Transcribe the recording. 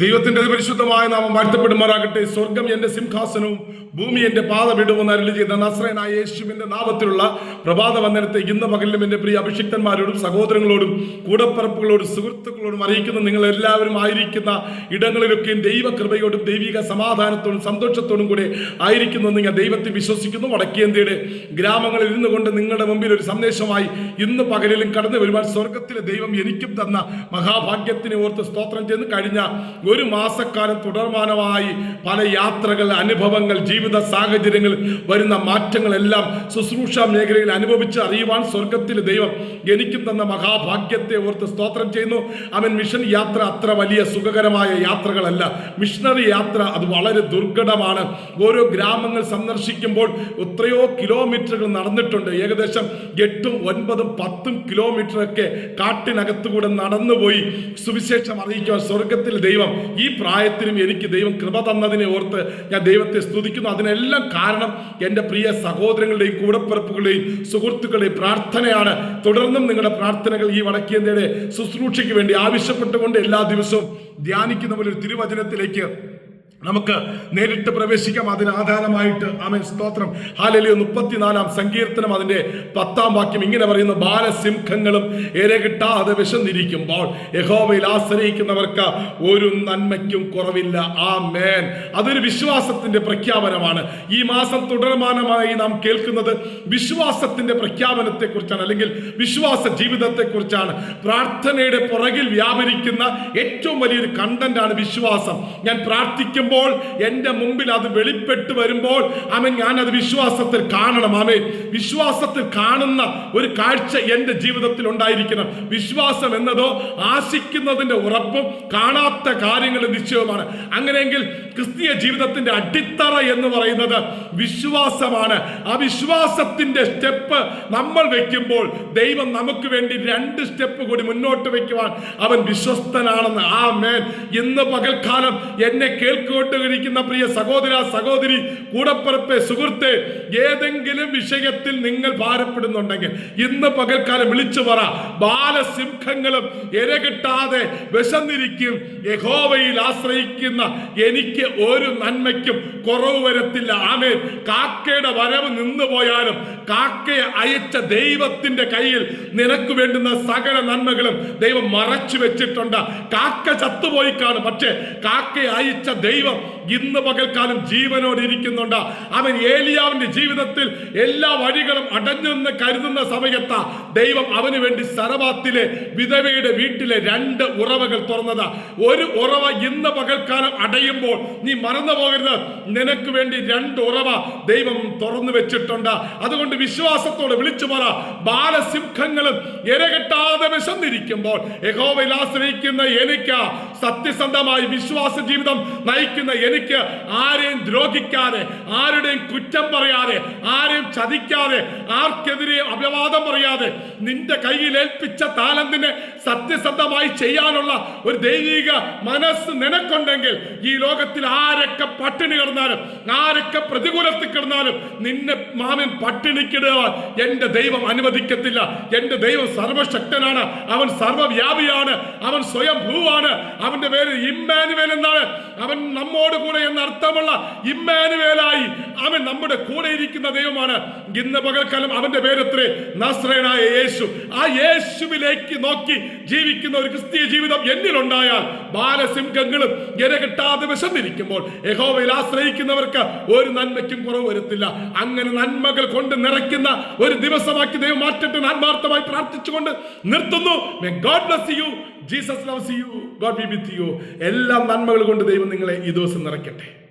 ദൈവത്തിന്റെ പരിശുദ്ധമായ നാമം വാഴ്ത്തപ്പെടുമാറാകട്ടെ. സ്വർഗം എന്റെ സിംഹാസനവും ഭൂമി എന്റെ പാതമിടുമെന്ന് അരുളി ചെയ്ത നസ്രനായ യേശുവിന്റെ നാമത്തിലുള്ള പ്രഭാത വന്ദനത്തെ ഇന്ന് പകലിലും എന്റെ പ്രിയ അഭിഷിക്തന്മാരോടും സഹോദരങ്ങളോടും കൂടപ്പറപ്പുകളോടും സുഹൃത്തുക്കളോടും അറിയിക്കുന്ന നിങ്ങൾ എല്ലാവരും ആയിരിക്കുന്ന ഇടങ്ങളിലൊക്കെയും ദൈവകൃപയോടും ദൈവിക സമാധാനത്തോടും സന്തോഷത്തോടും കൂടെ ആയിരിക്കുന്നു നിങ്ങൾ ദൈവത്തിൽ വിശ്വസിക്കുന്നു. വടക്കേന്ത്യയുടെ ഗ്രാമങ്ങളിൽ ഇരുന്നു കൊണ്ട് നിങ്ങളുടെ മുമ്പിൽ ഒരു സന്ദേശമായി ഇന്ന് പകലിലും കടന്നു വരുവാൻ സ്വർഗത്തിലെ ദൈവം എനിക്കും തന്ന മഹാഭാഗ്യത്തിനെ ഓർത്ത് സ്തോത്രം ചെയ്യുന്നു. കഴിഞ്ഞ ഒരു മാസക്കാലം തുടർമാനമായി പല യാത്രകൾ അനുഭവങ്ങൾ ജീവിത സാഹചര്യങ്ങൾ വരുന്ന മാറ്റങ്ങളെല്ലാം ശുശ്രൂഷ മേഖലയിൽ അനുഭവിച്ച് അറിയുവാൻ സ്വർഗത്തിലെ ദൈവം എനിക്കും തന്ന മഹാഭാഗ്യത്തെ ഓർത്ത് സ്തോത്രം ചെയ്യുന്നു. അവൻ മിഷൻ യാത്ര അത്ര വലിയ സുഖകരമായ യാത്രകളല്ല. മിഷണറി യാത്ര അത് വളരെ ദുർഘടമാണ്. ഓരോ ഗ്രാമങ്ങൾ സന്ദർശിക്കുമ്പോൾ എത്രയോ കിലോമീറ്ററുകൾ നടന്നിട്ടുണ്ട്. ഏകദേശം എട്ടും ഒൻപതും പത്തും കിലോമീറ്ററൊക്കെ കാട്ടിനകത്തുകൂടെ നടന്നുപോയി. സുവിശേഷം അറിയിക്കുവാൻ സ്വർഗത്തിൽ ദൈവം ഈ പ്രായത്തിലും എനിക്ക് ദൈവം കൃപ തന്നതിനെ ഓർത്ത് ഞാൻ ദൈവത്തെ സ്തുതിക്കുന്നു. അതിനെല്ലാം കാരണം എന്റെ പ്രിയ സഹോദരങ്ങളുടെയും കൂടപ്പിറപ്പുകളുടെയും സുഹൃത്തുക്കളുടെയും പ്രാർത്ഥനയാണ്. തുടർന്നും നിങ്ങളുടെ പ്രാർത്ഥനകൾ ഈ വടക്കേന്ത്യയുടെ ശുശ്രൂഷയ്ക്ക് വേണ്ടി ആവശ്യപ്പെട്ടുകൊണ്ട് എല്ലാ ദിവസവും ധ്യാനിക്കുന്ന പോലെ ഒരു തിരുവചനത്തിലേക്ക് നമുക്ക് നേരിട്ട് പ്രവേശിക്കാം. അതിന് ആധാരമായിട്ട് ആമേ സ്തോത്രം. ഹാലലിയോ. മുപ്പത്തിനാലാം സങ്കീർത്തനം അതിന്റെ പത്താം വാക്യം ഇങ്ങനെ പറയുന്നു. ബാലസിംഹങ്ങളും ഇരകിട്ടാതെ വിശന്നിരിക്കുമ്പോൾ യഹോവയിൽ ആശ്രയിക്കുന്നവർക്ക് ഒരു നന്മയ്ക്കും കുറവില്ല. ആ മേൻ അതൊരു വിശ്വാസത്തിന്റെ പ്രഖ്യാപനമാണ്. ഈ മാസം തുടർമാനമായി നാം കേൾക്കുന്നത് വിശ്വാസത്തിന്റെ പ്രഖ്യാപനത്തെക്കുറിച്ചാണ് അല്ലെങ്കിൽ വിശ്വാസ ജീവിതത്തെക്കുറിച്ചാണ്. പ്രാർത്ഥനയുടെ പുറകിൽ വ്യാപരിക്കുന്ന ഏറ്റവും വലിയൊരു കണ്ടന്റ് ആണ് വിശ്വാസം. ഞാൻ പ്രാർത്ഥിക്കുമ്പോൾ എന്റെ മുമ്പിൽ അത് വെളിപ്പെട്ട് വരുമ്പോൾ അവൻ ഞാൻ അത് വിശ്വാസത്തിൽ കാണണം ആമേ വിശ്വാസത്തിൽ കാണുന്ന ഒരു കാഴ്ച എന്റെ ജീവിതത്തിൽ ഉണ്ടായിരിക്കണം. വിശ്വാസം എന്നതോ ആശിക്കുന്നതിന്റെ ഉറപ്പും കാണാത്ത കാര്യങ്ങളുടെ നിശ്ചയവുമാണ്. അങ്ങനെയെങ്കിൽ ക്രിസ്തീയ ജീവിതത്തിന്റെ അടിത്തറ എന്ന് പറയുന്നത് വിശ്വാസമാണ്. ആ വിശ്വാസത്തിന്റെ സ്റ്റെപ്പ് നമ്മൾ വെക്കുമ്പോൾ ദൈവം നമുക്ക് വേണ്ടി രണ്ട് സ്റ്റെപ്പ് കൂടി മുന്നോട്ട് വെക്കുവാൻ അവൻ വിശ്വസ്തനാണെന്ന് ആ മേൻ ഇന്ന് പകൽക്കാലം എന്നെ കേൾക്കൊണ്ടിരിക്കുന്ന പ്രിയ സഹോദര സഹോദരി കൂടപ്പറപ്പേ സുഹൃത്തെ ഏതെങ്കിലും വിഷയത്തിൽ നിങ്ങൾ ഭാരപ്പെടുന്നുണ്ടെങ്കിൽ ഇന്ന് പകൽക്കാലം വിളിച്ചു പറ. ബാലസിംഹങ്ങളും ഇരകിട്ടാതെ വിശന്നിരിക്കും. യഹോവയിൽ ആശ്രയിക്കുന്ന എനിക്ക് ഒരു നന്മയ്ക്കും കുറവ് വരത്തില്ല. ആമേ കാക്കയുടെ വരവ് നിന്നു പോയാലും കാക്കയെ അയച്ച ദൈവത്തിന്റെ കയ്യിൽ നിനക്ക് വേണ്ടുന്ന സകല നന്മകളും ദൈവം മറച്ചു വെച്ചിട്ടുണ്ട്. കാക്ക ചത്തുപോയി കാണും. പക്ഷേ കാക്കയെ അയച്ച ദൈവം ഇന്ന് പകൽക്കാലം ജീവനോട് ഇരിക്കുന്നുണ്ട്. അവൻ ഏലിയാവിന്റെ ജീവിതത്തിൽ എല്ലാ വഴികളും അടഞ്ഞെന്ന് കരുതുന്ന സമയത്ത ദൈവം അവന് വേണ്ടി സരവാത്തിലെ വിധവയുടെ വീട്ടിലെ രണ്ട് ഉറവകൾ തുറന്നത്. ഒരു ഉറവ ഇന്ന് പകൽക്കാലം അടയുമ്പോൾ നീ മറന്നു പോകരുത്. നിനക്ക് വേണ്ടി രണ്ട് ഉറവ ദൈവം തുറന്നു വെച്ചിട്ടുണ്ട്. അതുകൊണ്ട് വിശ്വാസത്തോടെ വിളിച്ചു പറ. ബാലസിംഹങ്ങളും ഇരകെട്ടാതെ വിശന്നിരിക്കുമ്പോൾ യഹോവയിൽ ആശ്രയിക്കുന്ന എനിക്ക് സത്യസന്ധമായി വിശ്വാസ ജീവിതം നയിക്കുന്ന എനിക്ക് ആരെയും ദ്രോഹിക്കാതെ ആരുടെയും കുറ്റം പറയാതെ ആരെയും ചതിക്കാതെ ആർക്കെതിരെ അപവാദം പറയാതെ നിന്റെ കയ്യിൽ ഏൽപ്പിച്ച താലന്തിനെ സത്യസന്ധമായി ചെയ്യാനുള്ള ഒരു ദൈവിക മനസ്സ് നിനക്കുണ്ടെങ്കിൽ ഈ ലോകത്തിൽ ആരൊക്കെ പട്ടിണി കിടന്നാലും ആരൊക്കെ പ്രതികൂലത്തിൽ കിടന്നാലും നിന്നെ മാമൻ പട്ടിണിക്കിടുവാൻ എന്റെ ദൈവം അനുവദിക്കത്തില്ല. എന്റെ ദൈവം സർവശക്തനാണ്. അവൻ സർവവ്യാപിയാണ്. അവൻ സ്വയം ഭൂവാണ്. അവന്റെ പേര് ഇമ്മാനുവേൽ എന്നാണ്. അവൻ നമ്മോട് കൂടെ എന്ന അർത്ഥമുള്ള ഇമ്മാനുവേലായി അവൻ നമ്മുടെ കൂടെ ഇരിക്കുന്ന ദൈവമാണ്. ഇന്ന് പകൽക്കാലം അവന്റെ പേരത്രേ? നാസ്രയനായ യേശു. ആ യേശുവിലേക്ക് നോക്കി ജീവിക്കുന്ന ഒരു ക്രിസ്തീയ ജീവിതം എന്നിലുണ്ടായാൽ ബാലസിംഹങ്ങളും ഇര കിട്ടാതെ വിശന്നിരിക്കുമ്പോൾ യഹോവയിൽ ആശ്രയിക്കുന്നവർക്ക് ഒരു നന്മയ്ക്കും കുറവ് വരുത്തില്ല. അങ്ങനെ നന്മകൾ കൊണ്ട് നിറയ്ക്കുന്ന ഒരു ദിവസമാക്കി ദൈവം മാറ്റട്ടെ ആത്മാർത്ഥമായി പ്രാർത്ഥിച്ചുകൊണ്ട് നിർത്തുന്നു. God bless you Jesus loves you God be with you എല്ലാ നന്മകൾ കൊണ്ട് ദൈവം നിങ്ങളെ ഈ ദിവസം നിറയ്ക്കട്ടെ.